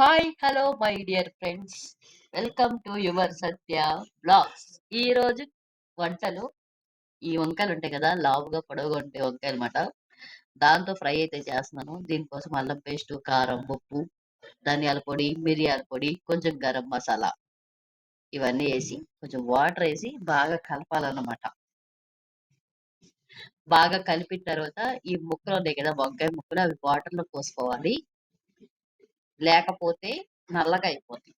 Hi hello my dear friends welcome to your Satya blogs ఈ రోజు వంటలు ఈ వంకాయలు ఉంటాయి కదా లావుగా పొడవుగా ఉంటాయి వంకాయలు అనమాట దాంతో ఫ్రై అయితే చేస్తున్నాను. దీనికోసం అల్లం పేస్ట్ కారం ఉప్పు ధనియాల పొడి మిరియాల పొడి కొంచెం గరం మసాలా ఇవన్నీ వేసి కొంచెం వాటర్ వేసి బాగా కలపాలన్నమాట. బాగా కలిపిన తర్వాత ఈ ముక్కలు ఉన్నాయి కదా వంకాయ ముక్కలు అవి వాటర్లో పోసుకోవాలి. లేకపోతే నల్లగా అయిపోతాయి.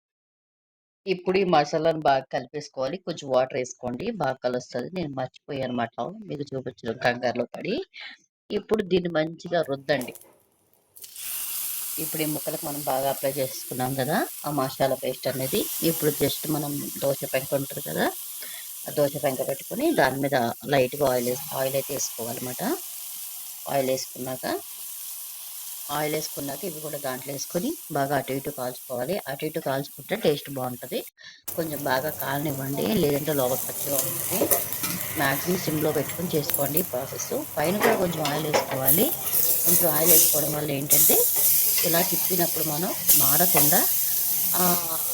ఇప్పుడు ఈ మసాలాను బాగా కలిపేసుకోవాలి. కొంచెం వాటర్ వేసుకోండి. బాగా కలుస్తుంది. నేను మర్చిపోయాను అనమాట మీకు చూపించడం కంగారులో పడి. ఇప్పుడు దీన్ని మంచిగా రుద్దండి. ఇప్పుడు ఈ ముక్కలకు మనం బాగా అప్లై చేసుకున్నాం కదా ఆ మసాలా పేస్ట్ అనేది. ఇప్పుడు జస్ట్ మనం దోశ పెంక ఉంటుంది కదా ఆ దోశ పెంక పెట్టుకొని దాని మీద లైట్గా ఆయిల్ ఆయిల్ అయితే వేసుకోవాలన్నమాట. ఆయిల్ వేసుకున్నాక ఆయిల్ వేసుకున్నాక ఇవి కూడా దాంట్లో వేసుకొని బాగా అటు ఇటు కాల్చుకోవాలి. అటు ఇటు కాల్చుకుంటే టేస్ట్ బాగుంటుంది. కొంచెం బాగా కాలనివ్వండి. లేదంటే లోపల పచ్చిగా ఉంటుంది మ్యాక్సిమం సిమ్లో పెట్టుకొని చేసుకోండి ప్రాసెస్. పైన కూడా కొంచెం ఆయిల్ వేసుకోవాలి. కొంచెం ఆయిల్ వేసుకోవడం వల్ల ఏంటంటే ఇలా తిప్పినప్పుడు మనం మాడకుండా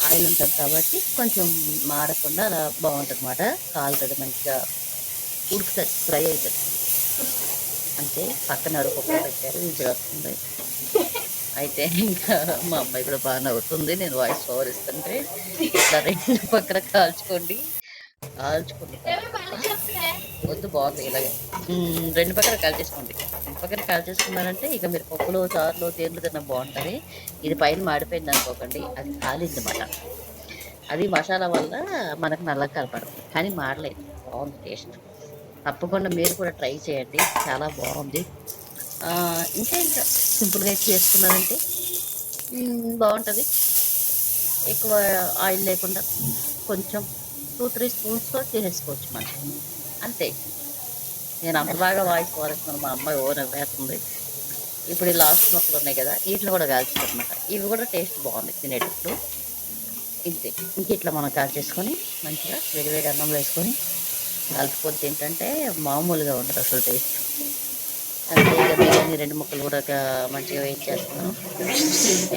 ఆయిల్ ఉంటుంది కాబట్టి కొంచెం మాడకుండా అలా బాగుంటుంది అన్నమాట కాలుతుంది మంచిగా ఉడుకుతుంది ఫ్రై అవుతుంది. అంతే. పక్కన అరుపు పెట్టారు. ఇది వస్తుంది. అయితే ఇంకా మా అమ్మాయి కూడా బాగా నవ్వుతుంది. నేను వాయిస్ ఓవర్ ఇస్తుంటే ఇట్లా రెండు పక్కన కాల్చుకోండి. కాల్చుకోండి వద్దు బాగుంది ఇలాగే. రెండు పక్కన కాల్చేసుకోండి రెండు పక్కన కాల్చేసుకున్నారంటే ఇక మీరు పప్పులు చారులు తేనెలు తిన్న బాగుంటుంది. ఇది పైన మాడిపోయింది అనుకోకండి. అది కాలింది అన్నమాట అది మసాలా వల్ల మనకు నల్లగా కలపడదు కానీ మాడలేదు బాగుంది టేస్ట్. తప్పకుండా మీరు కూడా ట్రై చేయండి. చాలా బాగుంది. ఇంకా ఇంకా సింపుల్గా చేసుకున్నానంటే బాగుంటుంది. ఎక్కువ ఆయిల్ లేకుండా కొంచెం టూ త్రీ స్పూన్స్తో చేసేసుకోవచ్చు మనం. అంతే. నేను అంత బాగా వాయిస్ వాడుతున్నాను మా అమ్మాయి ఓన్ వేస్తుంది ఇప్పుడు ఈ లాస్ట్ మొక్కలు ఉన్నాయి కదా వీటిని కూడా కాల్చుకోనమాట ఇవి కూడా టేస్ట్ బాగుంది తినేటప్పుడు. ఇంతే. ఇంక ఇట్లా మనం కాల్చేసుకొని మంచిగా వేడివేడి అన్నంలో వేసుకొని కలుపుకొని తింటుంటే మామూలుగా ఉండదు అసలు టేస్ట్. అంతే. ఈ రెండు ముక్కలు కూడా మంచిగా వెయిట్ చేస్తున్నాను.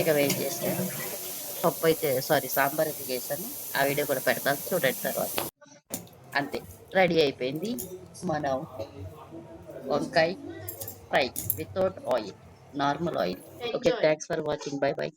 ఇక వెయిట్ చేస్తాను పప్పు అయితే సారీ సాంబార్ అయితే చేశాను. ఆ వీడియో కూడా పెడతాను. చూడండి తర్వాత. అంతే. రెడీ అయిపోయింది మనం వంకాయ fry without oil normal oil. Okay thanks for watching. Bye bye.